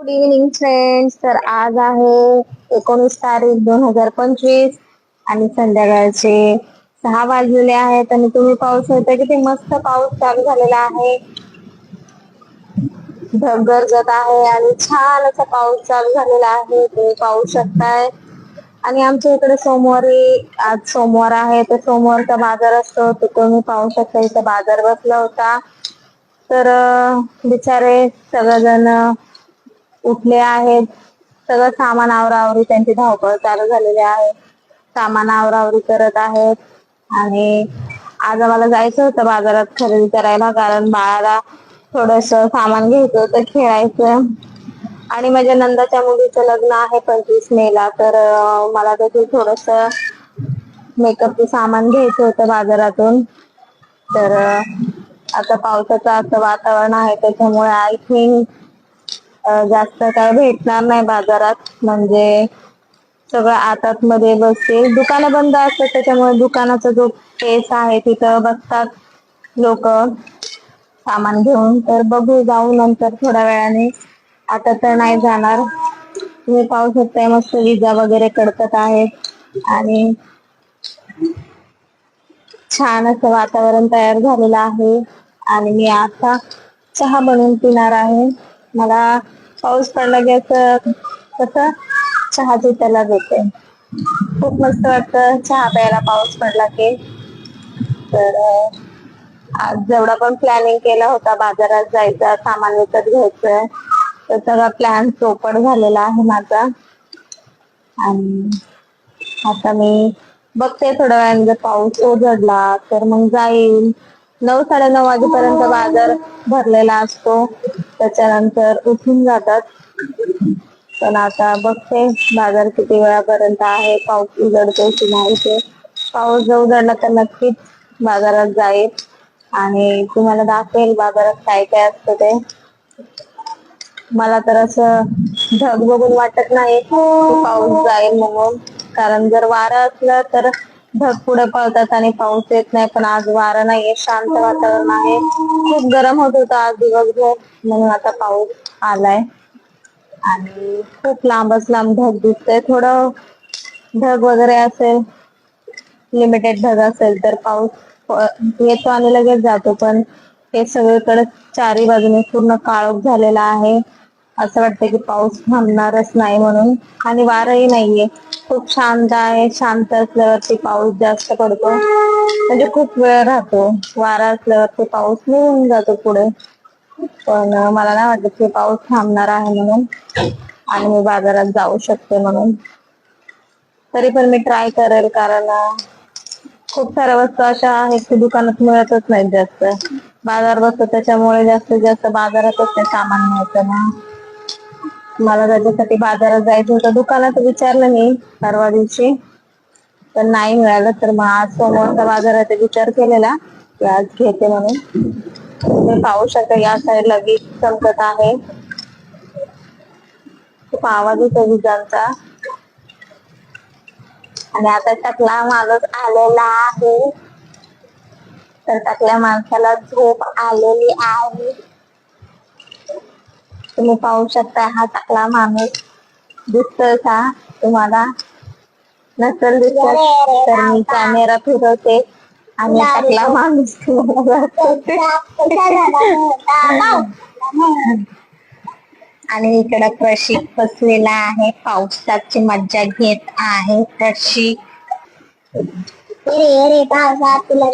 Good evening friends तर आज आहे एकोणीस तारीख दोन हजार पंचवीस आणि संध्याकाळचे सहा वाजलेले आहेत आणि तुम्ही पाऊस होता किती मस्त पाऊस चालू झालेला आहे. ढग गरजत आहे आणि छान असा पाऊस चालू झालेला आहे. तुम्ही पाहू शकताय. आणि आमच्या इकडे सोमवारी आज सोमवार आहे. तर सोमवारचा बाजार असतो. तो तुम्ही पाहू शकता इथं बाजार बसला होता. तर बिचारे सगळेजण उठले आहेत. सगळं सामान आवरावरी त्यांची धावपळ चालू झालेली आहे सामान आवरावरी करत आहेत. आणि आज आम्हाला जायचं होतं बाजारात खरेदी करायला कारण बाळाला थोडस सामान घ्यायचं होतं खेळायचं. आणि माझ्या नंदाच्या मुलीचं लग्न आहे पंचवीस मे ला तर अं, मला त्याचे थोडस मेकअपचं सामान घ्यायचं होतं बाजारातून. तर अं, आता पावसाचं असं वातावरण आहे त्याच्यामुळे आय थिंक जास्त काय भेटणार नाही बाजारात. म्हणजे सगळं आतात मध्ये बसतील दुकानं बंद असतात त्याच्यामुळे दुकानाचा जो पेस आहे तिथं बसतात लोक. सामान घेऊन. तर बघू जाऊ नंतर थोड्या वेळाने. आता तर नाही जाणार. तुम्ही पाहू शकताय मस्त विजा वगैरे कडकत आहेत. आणि छान असं वातावरण तयार झालेलं आहे. आणि मी आता चहा बनवून पिणार आहे. मला पाऊस पडला की असं कसं चहा त्याला देते खूप मस्त वाटतं चहा प्यायला पाऊस पडला की. तर आज जेवढा पण प्लॅनिंग केला होता बाजारात जायचा सामान विकत घ्यायचं तर सगळा प्लॅन चोपड झालेला आहे माझा. आणि आता मी बघते थोड्या वेळाने जर पाऊस ओझडला तर मग जाईल. नऊ साडे नऊ वाजेपर्यंत बाजार भरलेला असतो. त्याच्यानंतर उठून जातात. पण आता बघते बाजार किती वेळापर्यंत आहे पाऊस उघडतो की नाही ते. पाऊस जर उघडला तर नक्कीच बाजारात जाईल. आणि तुम्हाला दाखवेल बाजारात काय काय असतं ते. मला तर असं ढग बघून वाटत नाही पाऊस जाईल म्हणून. कारण जर वारा असलं तर ढग पुढे पळतात आणि पाऊस येत नाही पण आज वारं नाहीये शांत वातावरण आहे. खूप गरम होत होतं आज दिवसभर म्हणून आता पाऊस आलाय. आणि खूप लांबच लांब ढग दिसतंय. थोडं ढग वगैरे असेल लिमिटेड ढग असेल तर पाऊस येतो आणि लगेच जातो. पण हे सगळीकडे चारी बाजूने पूर्ण काळोख झालेला आहे. असं वाटतं की पाऊस थांबणारच नाही म्हणून. आणि वारही नाहीये. खूप शांत आहे शांत असल्यावरती पाऊस जास्त पडतो. म्हणजे खूप वेळ राहतो. वारा असल्यावरती पाऊस निघून जातो पुढे. पण मला नाही वाटत की पाऊस थांबणार आहे म्हणून. आणि मी बाजारात जाऊ शकते म्हणून. तरी पण मी ट्राय करेल कारण खूप साऱ्या वस्तू अशा आहेत की दुकानात मिळतच नाहीत जास्त. बाजार बसतो त्याच्यामुळे जास्तीत जास्त बाजारातच ते सामान मिळतं ना. मला त्याच्यासाठी बाजारात जायचं होतं. दुकानात विचारलं मी परवा दिवशी. पण नाही मिळालं तर मग आज सोमवारचा बाजारात विचार केलेला. की आज घेते म्हणून. तुम्ही पाहू शकता या साईडला वीज चमकत आहे. खूप आवाज येतो विजांचा. आणि आता टकला माणूस आलेला आहे. तर टकल्या माणसाला झोप आलेली आहे. तुम्ही पाहू शकता हा टकला माणूस दिसतोय का तुम्हाला नसेल दिसत तर मी कॅमेरा फिरवते आणि टकला माणूस तुम्हाला. आणि इकडं प्रशिक बसलेला आहे पावसाची मज्जा घेत आहे प्रशिक अरे अरे पावसात तुला.